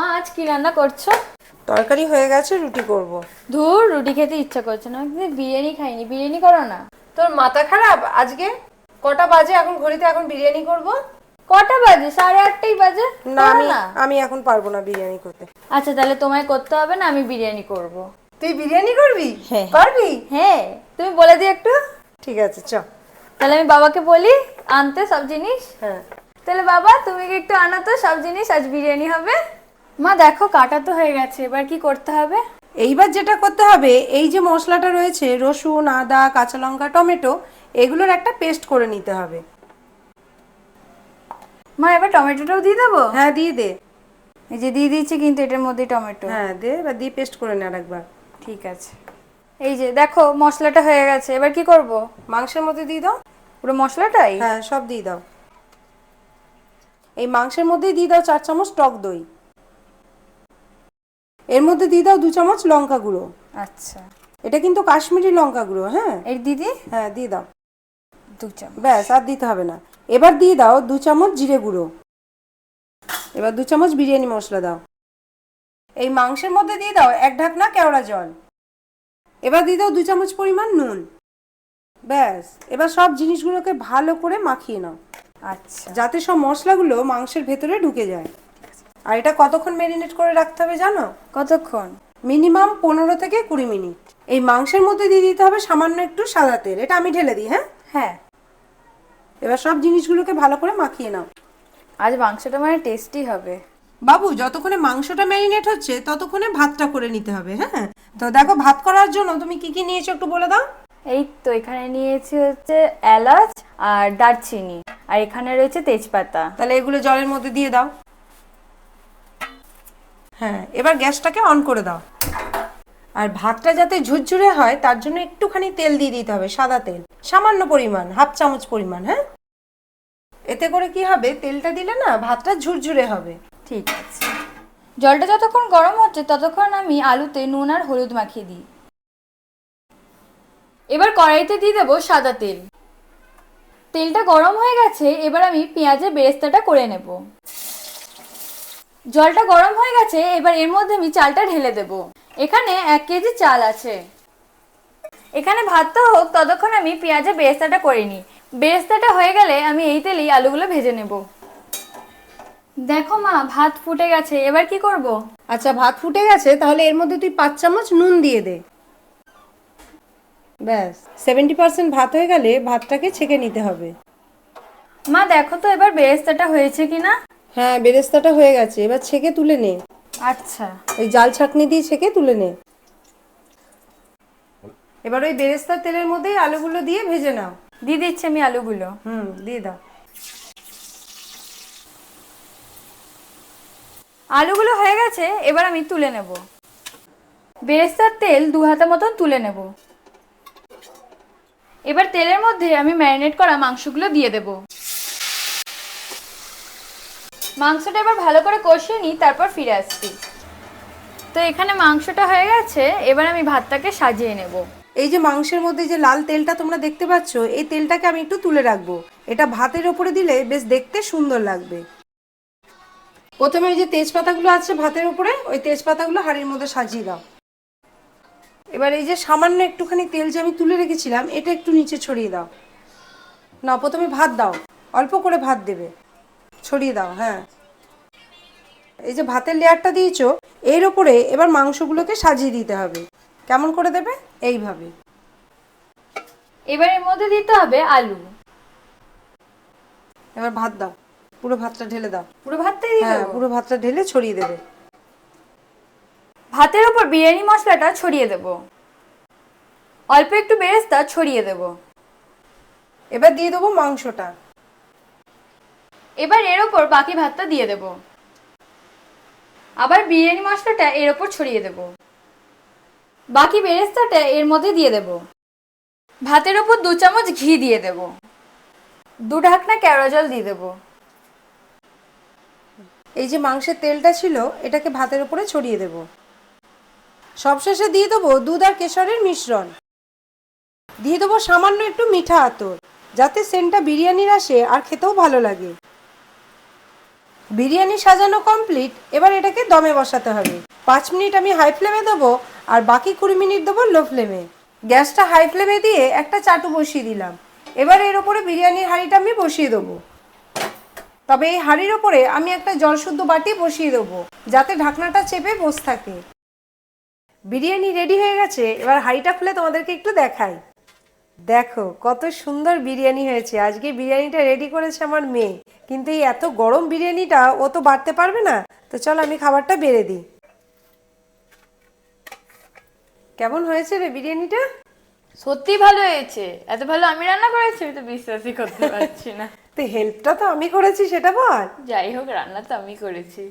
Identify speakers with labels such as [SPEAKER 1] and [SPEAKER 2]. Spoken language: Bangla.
[SPEAKER 1] মা আজ কি রান্না করছ?
[SPEAKER 2] তরকারি হয়ে গেছে রুটি করব।
[SPEAKER 1] ধুর রুটি খেতে ইচ্ছা করছে না। কিন্তু বিরিয়ানি খাইনি। বিরিয়ানি করো না।
[SPEAKER 2] তোর মাথা খারাপ? আজকে কটা বাজে? এখন ঘড়িতে এখন বিরিয়ানি করব?
[SPEAKER 1] কটা বাজে? সাড়ে আটটাই বাজে?
[SPEAKER 2] না
[SPEAKER 1] করো
[SPEAKER 2] আমি
[SPEAKER 1] না।
[SPEAKER 2] আমি এখন পারব না বিরিয়ানি করতে।
[SPEAKER 1] আচ্ছা তাহলে তোমায় করতে হবে না আমি বিরিয়ানি করব।
[SPEAKER 2] তুই বিরিয়ানি করবি?
[SPEAKER 1] হ্যাঁ।
[SPEAKER 2] পারবি?
[SPEAKER 1] হ্যাঁ। তুমি বলে দিও একটু।
[SPEAKER 2] ঠিক আছে চ।
[SPEAKER 1] তাহলে আমি বাবাকে বলি আনতে সব জিনিস?
[SPEAKER 2] হ্যাঁ।
[SPEAKER 1] তাহলে বাবা তুমি কি একটু আনো তো সব জিনিস আজ বিরিয়ানি হবে। মা দেখো কাটা তো হয়ে গেছে এবার কি করতে হবে?
[SPEAKER 2] এইবার যেটা করতে হবে এই যে মশলাটা রয়েছে রসুন আদা কাঁচা লঙ্কা টমেটো এগুলোর একটা পেস্ট করে নিতে হবে।
[SPEAKER 1] মা এবার টমেটোটাও দিয়ে দেবো?
[SPEAKER 2] হ্যাঁ দিয়ে দে।
[SPEAKER 1] এই যে দিয়ে দিচ্ছি কিন্তু এটার মধ্যে টমেটো।
[SPEAKER 2] হ্যাঁ দে এবার দিয়ে পেস্ট করে নে আরেকবার।
[SPEAKER 1] ঠিক আছে। এই যে দেখো মশলাটা হয়ে গেছে এবার কি করব?
[SPEAKER 2] মাংসের মধ্যে দিয়ে দাও।
[SPEAKER 1] পুরো মশলাটাই?
[SPEAKER 2] হ্যাঁ সব দিয়ে দাও। এই মাংসের মধ্যেই দিয়ে দাও চার চামচ টক দই। এর মধ্যে দিয়ে দাও দু চামচ লঙ্কা গুঁড়ো।
[SPEAKER 1] আচ্ছা।
[SPEAKER 2] এটা কিন্তু কাশ্মীরি লঙ্কা গুঁড়ো হ্যাঁ?
[SPEAKER 1] এর দিদি
[SPEAKER 2] হ্যাঁ দিয়ে দাও।
[SPEAKER 1] দু চামচ।
[SPEAKER 2] ব্যাস আর দিতে হবে না। এবার দিয়ে দাও দু চামচ জিরে গুঁড়ো। এবার দু চামচ বিরিয়ানি মশলা দাও। এই মাংসের মধ্যে দিয়ে দাও এক ঢাকনা কেওড়া জল। এবার দিয়ে দাও দু চামচ পরিমাণ নুন। ব্যাস এবার সব জিনিসগুলোকে ভালো করে মাখিয়ে নাও।
[SPEAKER 1] আচ্ছা।
[SPEAKER 2] যাতে সব মশলাগুলো মাংসের ভেতরে ঢুকে যায়। আর এটা কতক্ষণ ম্যারিনেট করে রাখতে হবে জানো?
[SPEAKER 1] কতক্ষণ?
[SPEAKER 2] মিনিমাম পনেরো থেকে কুড়ি মিনিট। এই মাংসের মধ্যে দিয়ে দিতে হবে সামান্য একটু সাদা তেল। এটা আমি ঢেলে দিই হ্যাঁ?
[SPEAKER 1] হ্যাঁ।
[SPEAKER 2] এবার সব জিনিসগুলোকে ভালো করে মাখিয়ে নাও।
[SPEAKER 1] আজ মাংসটা মানে টেস্টি হবে।
[SPEAKER 2] বাবু যতক্ষণে মাংসটা ম্যারিনেট হচ্ছে ততক্ষণে ভাতটা করে নিতে হবে হ্যাঁ? তো দেখো ভাত করার জন্য তুমি কি কি নিয়েছো একটু বলে দাও?
[SPEAKER 1] এই তো এখানে নিয়েছি হচ্ছে এলাচ আর দারচিনি। আর এখানে রয়েছে তেজপাতা।
[SPEAKER 2] তাহলে এগুলো জলের মধ্যে দিয়ে দাও। হ্যাঁ এবার গ্যাসটাকে অন করে দাও। আর ভাতটা যাতে ঝুরঝুরে হয়, তার জন্য একটুখানি তেল দিয়ে দিতে হবে, সাদা তেল। সামান্য পরিমাণ, হাফ চামচ পরিমাণ হ্যাঁ? এতে করে কি হবে, তেলটা দিলে না, ভাতটা ঝুরঝুরে হবে।
[SPEAKER 1] ঠিক আছে। জলটা যতক্ষণ গরম হচ্ছে, ততক্ষণ আমি আলুতে নুন আর হলুদ মাখিয়ে দিই। এবার কড়াইতে দিয়ে দেবো সাদা তেল। তেলটা গরম হয়ে গেছে, এবার আমি পেঁয়াজের বেরেস্তাটা করে নেব। জলটা গরম হয়ে গেছে এবার এর মধ্যে আমি চালটা ঢেলে দেব। এখানে এক কেজি চাল আছে। এখানে ভাতটা হোক ততক্ষণ আমি পেঁয়াজের বেরেস্তাটা করে নিই। বেরেস্তাটা হয়ে গেলে আমি এই তেলেই আলুগুলো ভেজে নেব। দেখো মা ভাত ফুটে গেছে এবার কি করব?
[SPEAKER 2] আচ্ছা ভাত ফুটে গেছে তাহলে এর মধ্যে তুই পাঁচ চামচ নুন দিয়ে দে। ব্যাস সেভেন্টি পার্সেন্ট ভাত হয়ে গেলে ভাতটাকে ছেঁকে নিতে হবে।
[SPEAKER 1] মা দেখো তো এবার বেরেস্তাটা হয়েছে কিনা।
[SPEAKER 2] হ্যাঁ বেরেস্তাটা হয়ে গেছে। এবার ছেঁকে তুলে নে।
[SPEAKER 1] আচ্ছা।
[SPEAKER 2] ওই জাল ছাকনি দিয়ে ছেঁকে তুলে নে। এবার ওই বেরেস্তার তেলের মধ্যেই আলুগুলো দিয়ে ভেজে নাও।
[SPEAKER 1] দিয়ে দিচ্ছি আমি আলুগুলো।
[SPEAKER 2] হুম দিয়ে দাও।
[SPEAKER 1] আলুগুলো হয়ে গেছে এবার আমি তুলে নেব। বেরেস্তার তেল দু হাতা মতন তুলে নেব। এবার তেলের মধ্যে আমি ম্যারিনেট করা মাংসগুলো দিয়ে দেব। মাংসটা এবার ভালো করে কষিয়ে নিই, তারপর ফিরে আসছি। তো এখানে মাংসটা হয়ে গেছে, এবার আমি ভাতটাকে সাজিয়ে নেব।
[SPEAKER 2] এই যে মাংসের মধ্যে যে লাল তেলটা তোমরা দেখতে পাচ্ছ, এই তেলটাকে আমি একটু তুলে রাখব। এটা ভাতের ওপরে দিলে বেশ দেখতে সুন্দর লাগবে। প্রথমে ওই যে তেজপাতাগুলো আছে ভাতের উপরে ওই তেজপাতাগুলো হাঁড়ির মধ্যে সাজিয়ে দাও। এবার এই যে সামান্য একটুখানি তেল যে আমি তুলে রেখেছিলাম, এটা একটু নিচে ছড়িয়ে দাও। না প্রথমে ভাত দাও। অল্প করে ভাত দেবে। ছড়িয়ে দাও হ্যাঁ। এই যে ভাতের লেয়ারটা দিয়েছ এর ওপরে এবার মাংসগুলোকে সাজিয়ে দিতে হবে। কেমন করে দেবে? এইভাবে।
[SPEAKER 1] এবার এর মধ্যে দিতে হবে আলু।
[SPEAKER 2] এবার ভাত দাও পুরো ভাতটা ঢেলে দাও।
[SPEAKER 1] পুরো ভাতটাই দিয়ে
[SPEAKER 2] হ্যাঁ পুরো ভাতটা ঢেলে ছড়িয়ে দেবে।
[SPEAKER 1] ভাতের উপর বিরিয়ানি মশলাটা ছড়িয়ে দেব। অল্প একটু বেরেস্তা ছড়িয়ে দেব।
[SPEAKER 2] এবার দিয়ে দেবো মাংসটা।
[SPEAKER 1] এবার এর ওপর বাকি ভাতটা দিয়ে দেব। আবার বিরিয়ানি মশলাটা এর ওপর ছড়িয়ে দেব। বাকি বেরেস্তাটা এর মধ্যে দিয়ে দেব। ভাতের ওপর দু চামচ ঘি দিয়ে দেব। দু ঢাকনা কেওড়া জল দিয়ে দেব।
[SPEAKER 2] এই যে মাংসের তেলটা ছিল, এটাকে ভাতের উপরে ছড়িয়ে দেব। সবশেষে দিয়ে দেবো দুধ আর কেশরের মিশ্রণ। দিয়ে দেবো সামান্য একটু মিঠা আতর, যাতে সেন্টটা বিরিয়ানির আসে আর খেতেও ভালো লাগে। বিরিয়ানি সাজানো কমপ্লিট এবার এটাকে দমে বসাতে হবে। পাঁচ মিনিট আমি হাই ফ্লেমে দেবো, আর বাকি কুড়ি মিনিট দেবো লো ফ্লেমে গ্যাসটা হাই ফ্লেমে দিয়ে একটা চাটু বসিয়ে দিলাম। এবার এর ওপরে বিরিয়ানির হাঁড়িটা আমি বসিয়ে দেবো। তবে এই হাঁড়ির ওপরে আমি একটা জলশুদ্ধ বাটি বসিয়ে দেবো, যাতে ঢাকনাটা চেপে বসে থাকে। বিরিয়ানি রেডি হয়ে গেছে, এবার হাঁড়িটা খুলে তোমাদেরকে একটু দেখাই। দেখো কত সুন্দর বিরিয়ানি হয়েছে। আজকে বিরিয়ানিটা রেডি করেছে আমার মেয়ে। কিন্তু এই এত গরম বিরিয়ানিটা ও তো বাড়তে পারবে না। তো চল আমি খাবারটা বেড়ে দিই। কেমন হয়েছে রে বিরিয়ানিটা?
[SPEAKER 1] সত্যি ভালো হয়েছে। এত ভালো আমি রান্না করেছি? আমি তো বিশ্বাসই করতে পারছি না।
[SPEAKER 2] তো হেল্পটা তো আমি করেছি সেটা বল।
[SPEAKER 1] যাই হোক রান্না তো আমি করেছি।